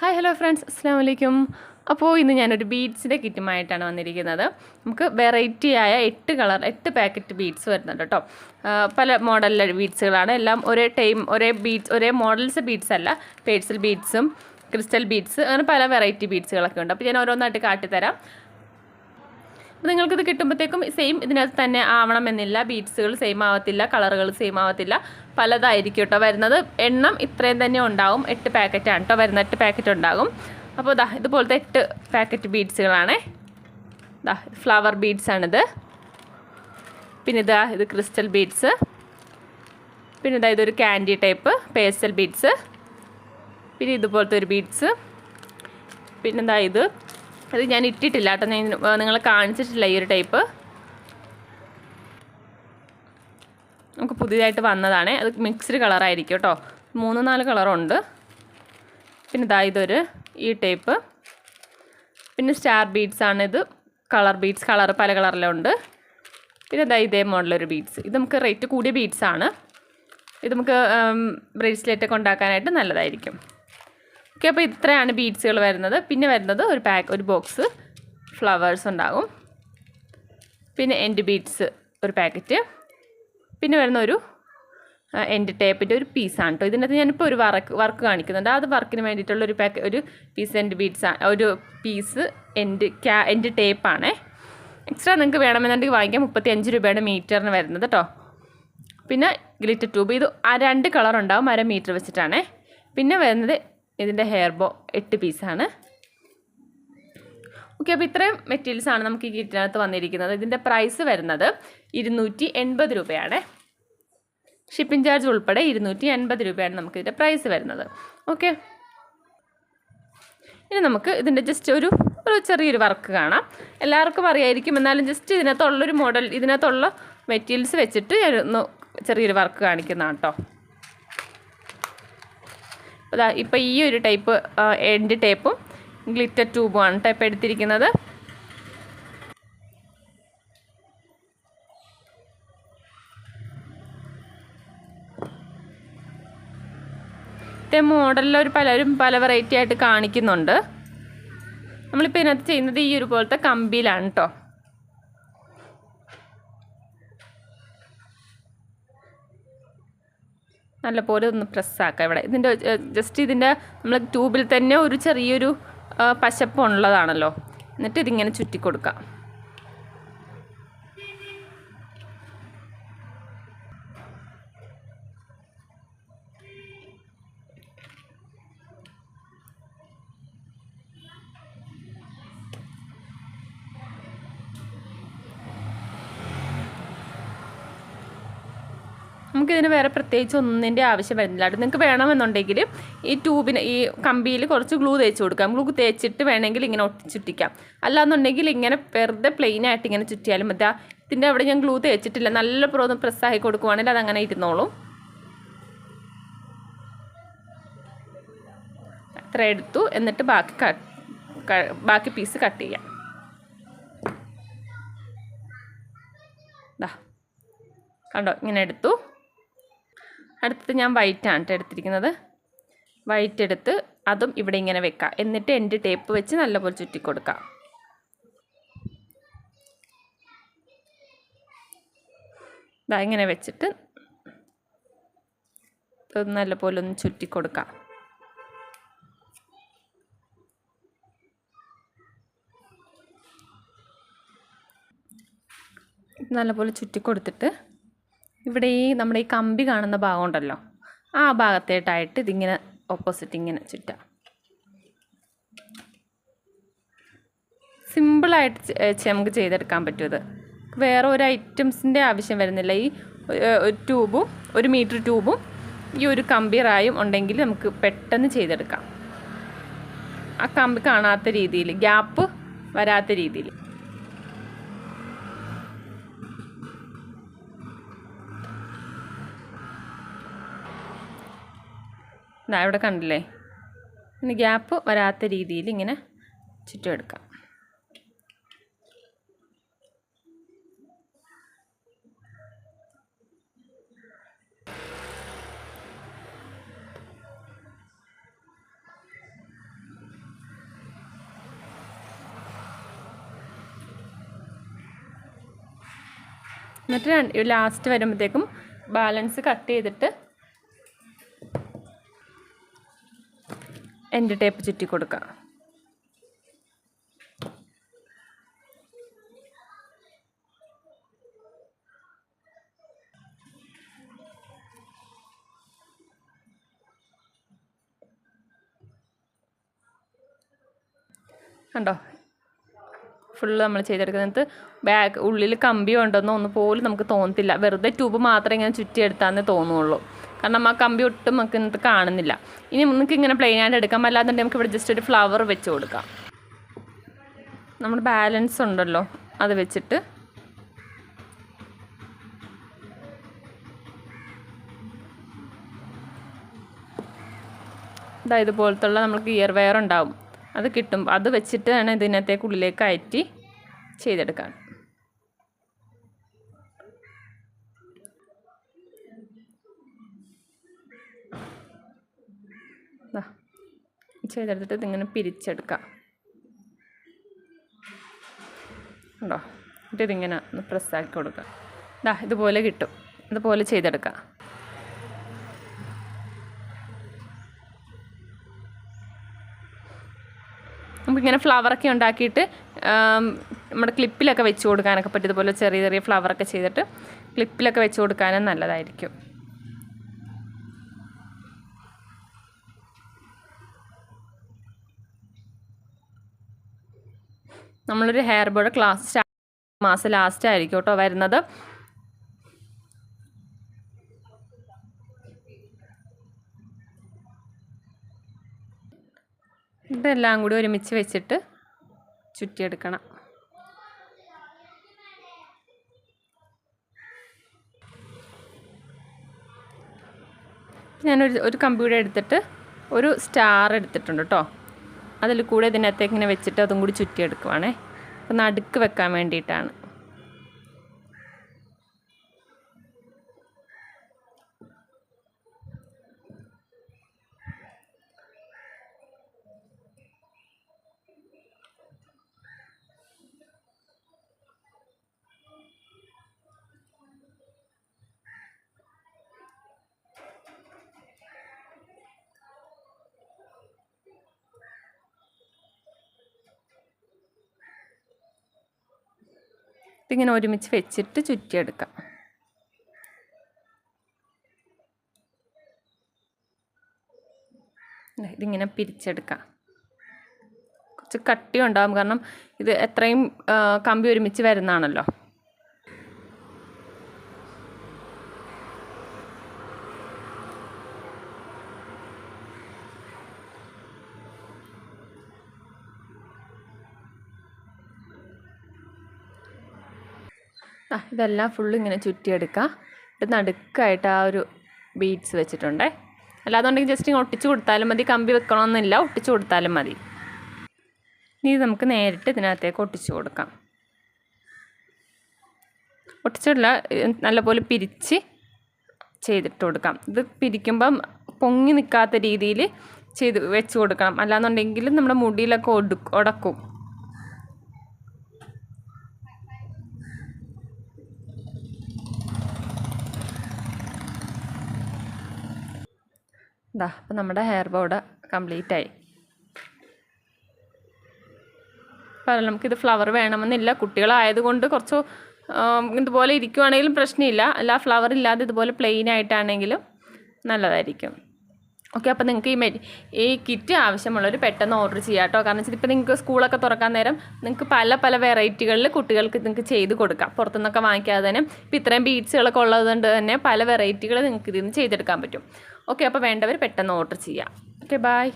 Hi hello friends അസ്സാം വലൈക്കും അപ്പോൾ ഇന്ന് ഞാനൊരു ബീഡ്സിന്റെ കിറ്റുമായിട്ടാണ് വന്നിരിക്കുന്നത്. നമുക്ക് വെറൈറ്റി ആയ എട്ട് കളർ എട്ട് പാക്കറ്റ് ബീഡ്സ് വരുന്നുണ്ട് കേട്ടോ. പല മോഡലിലെ ബീഡ്സുകളാണ് എല്ലാം ഒരേ ടൈം ഒരേ ബീഡ്സ് ഒരേ മോഡൽസ് ബീഡ്സ് അല്ല. പേഴ്സൽ ബീഡ്സും ക്രിസ്റ്റൽ ബീഡ്സ് അങ്ങനെ പല വെറൈറ്റി ബീഡ്സുകളൊക്കെ ഉണ്ട്. അപ്പോൾ ഞാൻ ഓരോന്നായിട്ട് കാട്ടിത്തരാം. അപ്പോൾ നിങ്ങൾക്കിത് കിട്ടുമ്പോഴത്തേക്കും സെയിം ഇതിനകത്ത് തന്നെ ആവണമെന്നില്ല. ബീഡ്സുകൾ സെയിം ആവത്തില്ല കളറുകൾ സെയിം ആവത്തില്ല. പലതായിരിക്കും കേട്ടോ. വരുന്നത് എണ്ണം ഇത്രയും തന്നെ ഉണ്ടാവും. എട്ട് പാക്കറ്റാണ് കേട്ടോ. വരുന്ന എട്ട് പാക്കറ്റ് ഉണ്ടാകും. അപ്പോൾ ഇതാ ഇതുപോലത്തെ എട്ട് പാക്കറ്റ് ബീഡ്സുകളാണേ ഇതാ ഫ്ലവർ ബീഡ്സ് ബീഡ്സാണിത് പിന്നെ ഇതാ ഇത് ക്രിസ്റ്റൽ ബീഡ്സ് പിന്നെ ഇതാ ഇതൊരു ക്യാൻഡി ടൈപ്പ് പേസ്റ്റൽ ബീഡ്സ് പിന്നെ ഇതുപോലത്തെ ഒരു ബീഡ്സ് പിന്നെന്താ ഇത്. അത് ഞാൻ ഇട്ടിട്ടില്ല കേട്ടോ. ഞാൻ നിങ്ങളെ കാണിച്ചിട്ടില്ല ഈ ഒരു ടൈപ്പ് നമുക്ക് പുതിയതായിട്ട് വന്നതാണ്. അത് മിക്സ്ഡ് കളറായിരിക്കും കേട്ടോ. മൂന്ന് നാല് കളറുണ്ട്. പിന്നെ ഇതാ ഇതൊരു ഈ ടൈപ്പ്. പിന്നെ സ്റ്റാർ ബീഡ്സ് ആണ് ഇത്. കളർ ബീഡ്സ് കളർ പല കളറിലുണ്ട് പിന്നെ ഇതാ ഇതേ മോഡലൊരു ബീഡ്സ്. ഇത് നമുക്ക് റേറ്റ് കൂടിയ ബീഡ്സ് ആണ്. ഇത് നമുക്ക് ബ്രേസ്ലെറ്റ് ഒക്കെ ഉണ്ടാക്കാനായിട്ട് നല്ലതായിരിക്കും. ഓക്കെ അപ്പോൾ ഇത്രയാണ് ബീഡ്സുകൾ വരുന്നത്. പിന്നെ വരുന്നത് ഒരു പാക്ക് ഒരു ബോക്സ് ഫ്ലവേഴ്സ് ഉണ്ടാകും. പിന്നെ എൻഡ് ബീഡ്സ് ഒരു പാക്കറ്റ്. പിന്നെ വരുന്ന ഒരു എൻഡ് ടേപ്പിന്റെ ഒരു പീസാണ് കേട്ടോ ഇതിനകത്ത് ഞാനിപ്പോൾ ഒരു വർക്ക് വർക്ക് കാണിക്കുന്നുണ്ട്. അത് വർക്കിന് വേണ്ടിയിട്ടുള്ള ഒരു പാക്ക് ഒരു പീസ് എൻഡ് ബീഡ്സ് ഒരു പീസ് എൻഡ് ക്യാ എൻഡ് ടേപ്പാണേ എക്സ്ട്രാ നിങ്ങൾക്ക് വേണമെന്നുണ്ടെങ്കിൽ വാങ്ങിക്കാം. മുപ്പത്തി അഞ്ച് രൂപയാണ് മീറ്ററിന് വരുന്നത് കേട്ടോ പിന്നെ ഗ്ലിറ്റർ ട്യൂബ് ഇത് ആ രണ്ട് കളറുണ്ടാവും അര മീറ്റർ വെച്ചിട്ടാണേ. പിന്നെ വരുന്നത് ഇതിന്റെ ഹെയർ ബോ എട്ട് പീസാണ് ഓക്കെ അപ്പോൾ ഇത്രയും മെറ്റീരിയൽസ് ആണ് നമുക്ക് ഈ കിറ്റിനകത്ത് വന്നിരിക്കുന്നത്. ഇതിന്റെ പ്രൈസ് വരുന്നത് ഇരുന്നൂറ്റി എൺപത് രൂപയാണ്. ഷിപ്പിംഗ് ചാർജ് ഉൾപ്പെടെ ഇരുന്നൂറ്റി എൺപത് രൂപയാണ് നമുക്ക് ഇതിന്റെ പ്രൈസ് വരുന്നത്. ഓക്കെ ഇനി നമുക്ക് ഇതിന്റെ ജസ്റ്റ് ഒരു ഒരു ചെറിയൊരു വർക്ക് കാണാം. എല്ലാവർക്കും അറിയായിരിക്കും. എന്നാലും ജസ്റ്റ് ഇതിനകത്തുള്ളൊരു മോഡൽ ഇതിനകത്തുള്ള മെറ്റീരിയൽസ് വെച്ചിട്ട് ഞാൻ ഒന്ന് ചെറിയൊരു വർക്ക് കാണിക്കുന്നതാണ് കേട്ടോ അതാ ഇപ്പോൾ ഈ ഒരു ടൈപ്പ് എൻഡ് ടേപ്പും ഗ്ലിറ്റർ ട്യൂബുമാണ് ടൈപ്പ് എടുത്തിരിക്കുന്നത്. ഇത്തെ മോഡലിൽ ഒരു പലരും പല വെറൈറ്റി ആയിട്ട് കാണിക്കുന്നുണ്ട്. നമ്മളിപ്പോൾ ഇതിനകത്ത് ചെയ്യുന്നത് ഈ ഒരു പോലത്തെ കമ്പിയിലാണ് കേട്ടോ നല്ലപോലെ ഒന്ന് പ്രസ്സാക്കാം ഇവിടെ. ഇതിന്റെ ജസ്റ്റ് ഇതിന്റെ നമ്മൾ ട്യൂബിൽ തന്നെ ഒരു ചെറിയൊരു പശപ്പുള്ളതാണല്ലോ. എന്നിട്ട് ഇതിങ്ങനെ ചുറ്റി കൊടുക്കാം നമുക്കിതിന് വേറെ പ്രത്യേകിച്ച് ഒന്നിന്റെ ആവശ്യം വരുന്നില്ല. അത് നിങ്ങൾക്ക് വേണമെന്നുണ്ടെങ്കിൽ ഈ ട്യൂബിന് ഈ കമ്പിയിൽ കുറച്ച് ഗ്ലൂ തേച്ച് കൊടുക്കാം. ഗ്ലൂ തേച്ചിട്ട് വേണമെങ്കിൽ ഇങ്ങനെ ഒട്ടിച്ചുറ്റിക്കാം. അല്ലാന്നുണ്ടെങ്കിൽ ഇങ്ങനെ വെറുതെ പ്ലെയിൻ ആയിട്ട് ഇങ്ങനെ ചുറ്റിയാലും മതി. ഇതിന്റെ അവിടെ ഞാൻ ഗ്ലൂ തേച്ചിട്ടില്ല. നല്ല പ്രോന്ന് പ്രസ്സാക്കി കൊടുക്കുവാണെങ്കിൽ അതങ്ങനെ ഇരുന്നോളും. അത്ര എടുത്തു. എന്നിട്ട് ബാക്കി ബാക്കി പീസ് കട്ട് ചെയ്യാം. കണ്ടോ? ഇങ്ങനെ എടുത്തു. അടുത്തത് ഞാൻ വൈറ്റ് ആണ് ട്ടോ എടുത്തിരിക്കുന്നത്. വൈറ്റ് എടുത്ത് അതും ഇവിടെ ഇങ്ങനെ വെക്കാം. എന്നിട്ട് എന്റെ ടേപ്പ് വെച്ച് നല്ലപോലെ ചുറ്റി കൊടുക്കാം. ഇതാ ഇങ്ങനെ വെച്ചിട്ട് നല്ലപോലെ ഒന്ന് ചുറ്റി കൊടുക്കാം. നല്ലപോലെ ചുറ്റി കൊടുത്തിട്ട് ഇവിടെ ഈ നമ്മുടെ ഈ കമ്പി കാണുന്ന ഭാഗം ഉണ്ടല്ലോ. ആ ഭാഗത്തേട്ടായിട്ട് ഇതിങ്ങനെ ഓപ്പോസിറ്റ് ഇങ്ങനെ ചുറ്റാം. സിമ്പിളായിട്ട് നമുക്ക് ചെയ്തെടുക്കാൻ പറ്റും ഇത്. വേറെ ഒരു ഐറ്റംസിന്റെ ആവശ്യം വരുന്നില്ല. ഈ ഒരു ട്യൂബും ഒരു മീറ്റർ ട്യൂബും ഈ ഒരു കമ്പി റായും ഉണ്ടെങ്കിൽ നമുക്ക് പെട്ടെന്ന് ചെയ്തെടുക്കാം. ആ കമ്പി കാണാത്ത രീതിയിൽ ഗ്യാപ്പ് വരാത്ത രീതിയിൽ. ഇതാ ഇവിടെ കണ്ടില്ലേ? ഇനി ഗ്യാപ്പ് വരാത്ത രീതിയിൽ ഇങ്ങനെ ചുറ്റും എടുക്കാം. എന്നിട്ട് ലാസ്റ്റ് വരുമ്പോഴത്തേക്കും ബാലൻസ് കട്ട് ചെയ്തിട്ട് എന്റെ ടേപ്പ് ചുറ്റി കൊടുക്കാം. കണ്ടോ? ഫുള്ള് നമ്മൾ ചെയ്തെടുക്കുന്നത് ബാക്ക് ഉള്ളിൽ കമ്പി ഉണ്ടെന്നോ ഒന്നും പോലും നമുക്ക് തോന്നത്തില്ല. വെറുതെ ട്യൂബ് മാത്രം ഇങ്ങനെ ചുറ്റിയെടുത്താന്നേ തോന്നുള്ളൂ. കാരണം ആ കമ്പി ഒട്ടും നമുക്ക് ഇന്നത്തെ കാണുന്നില്ല. ഇനി നമുക്ക് ഇങ്ങനെ പ്ലെയിൻ ആയിട്ട് എടുക്കാം. അല്ലാന്നുണ്ടെങ്കിൽ നമുക്ക് ഇവിടെ ജസ്റ്റ് ഒരു ഫ്ലവർ വെച്ച് കൊടുക്കാം. നമ്മുടെ ബാലൻസ് ഉണ്ടല്ലോ അത് വെച്ചിട്ട്. ഇതാ ഇതുപോലത്തുള്ള നമുക്ക് ഇയർ വെയർ ഉണ്ടാവും. അത് കിട്ടും അത് വെച്ചിട്ട് ആണ് ഇതിനകത്തേക്ക് ഉള്ളിലേക്ക് കയറ്റി ചെയ്തെടുക്കാൻ ദാ, ചെയ്തെടുത്തിട്ട് ഇതിങ്ങനെ പിരിച്ചെടുക്കാം. ഉണ്ടോ? എന്നിട്ട് ഇതിങ്ങനെ ഒന്ന് പ്രസ്സാക്കി കൊടുക്കുക ഇതാ ഇതുപോലെ കിട്ടും. ഇതുപോലെ ചെയ്തെടുക്കാം. നമുക്കിങ്ങനെ ഫ്ലവറൊക്കെ ഉണ്ടാക്കിയിട്ട് നമ്മുടെ ക്ലിപ്പിലൊക്കെ വെച്ച് കൊടുക്കാനൊക്കെ പറ്റും. ഇതുപോലെ ചെറിയ ചെറിയ ഫ്ലവറൊക്കെ ചെയ്തിട്ട് ക്ലിപ്പിലൊക്കെ വെച്ച് കൊടുക്കാനും നല്ലതായിരിക്കും. നമ്മളൊരു ഹെയർ ബോർഡ് ക്ലാസ് മാസം ലാസ്റ്റ് ആയിരിക്കും കേട്ടോ വരുന്നത്. ഇതെല്ലാം കൂടി ഒരുമിച്ച് വെച്ചിട്ട് ചുറ്റിയെടുക്കണം. ഞാനൊരു ഒരു കമ്പ്യൂട്ടർ എടുത്തിട്ട് ഒരു സ്റ്റാർ എടുത്തിട്ടുണ്ട് കേട്ടോ. അതിൽ കൂടെ ഇതിനകത്തേക്ക് ഇങ്ങനെ വെച്ചിട്ട് അതും കൂടി ചുറ്റിയെടുക്കുവാണേ. അപ്പം നടുക്ക് വെക്കാൻ വേണ്ടിയിട്ടാണ്. ഇതിങ്ങനെ ഒരുമിച്ച് വെച്ചിട്ട് ചുറ്റിയെടുക്കാം. ഇതിങ്ങനെ പിരിച്ചെടുക്കാം. കുറച്ച് കട്ടി കാരണം ഇത് എത്രയും കമ്പി ഒരുമിച്ച് വരുന്നതാണല്ലോ. ആ ഇതെല്ലാം ഫുള്ള് ഇങ്ങനെ ചുറ്റിയെടുക്കുക ഇത് നടുക്കായിട്ട് ആ ഒരു ബീഡ്സ് വെച്ചിട്ടുണ്ടേ. അല്ലാതെന്നുണ്ടെങ്കിൽ ജസ്റ്റ് ഇങ്ങനെ ഒട്ടിച്ച് കൊടുത്താലും മതി. കമ്പി വെക്കണമെന്നില്ല ഒട്ടിച്ച് കൊടുത്താലും മതി. ഇനി ഇത് നമുക്ക് നേരിട്ട് ഇതിനകത്തേക്ക് ഒട്ടിച്ച് കൊടുക്കാം. ഒട്ടിച്ചിട്ടില്ല നല്ലപോലെ പിരിച്ച് ചെയ്തിട്ട് കൊടുക്കാം. ഇത് പിരിക്കുമ്പം പൊങ്ങി നിൽക്കാത്ത രീതിയിൽ ചെയ്ത് വെച്ച് കൊടുക്കണം. അല്ലാന്നുണ്ടെങ്കിൽ നമ്മുടെ മുടിയിലൊക്കെ ഒടുക്കും ഉടക്കും ഇതാ അപ്പം നമ്മുടെ ഹെയർ ബോർഡ് കംപ്ലീറ്റ് ആയി. അപ്പോൾ നമുക്കിത് ഫ്ലവർ വേണമെന്നില്ല. കുട്ടികളായതുകൊണ്ട് കുറച്ച് ഇതുപോലെ ഇരിക്കുവാണെങ്കിലും പ്രശ്നമില്ല. അല്ല ഫ്ലവർ ഇല്ലാതെ ഇതുപോലെ പ്ലെയിൻ ആയിട്ടാണെങ്കിലും നല്ലതായിരിക്കും. ഓക്കെ അപ്പോൾ നിങ്ങൾക്ക് ഈ മെഡി ഈ കിറ്റ് ആവശ്യമുള്ളവർ പെട്ടെന്ന് ഓർഡർ ചെയ്യാം കേട്ടോ. കാരണം വെച്ചാൽ ഇപ്പോൾ നിങ്ങൾക്ക് സ്കൂളൊക്കെ തുറക്കാൻ നേരം നിങ്ങൾക്ക് പല പല വെറൈറ്റികളിൽ കുട്ടികൾക്ക് നിങ്ങൾക്ക് ചെയ്ത് കൊടുക്കാം. പുറത്തുനിന്നൊക്കെ വാങ്ങിക്കാതെ തന്നെ. ഇപ്പോൾ ഇത്രയും ബീഡ്സുകളൊക്കെ ഉള്ളതുകൊണ്ട് തന്നെ പല വെറൈറ്റികൾ നിങ്ങൾക്ക് ഇതിൽ നിന്ന് ചെയ്തെടുക്കാൻ പറ്റും. ഓക്കെ അപ്പോൾ വേണ്ടവർ പെട്ടെന്ന് ഓർഡർ ചെയ്യാം. Okay bye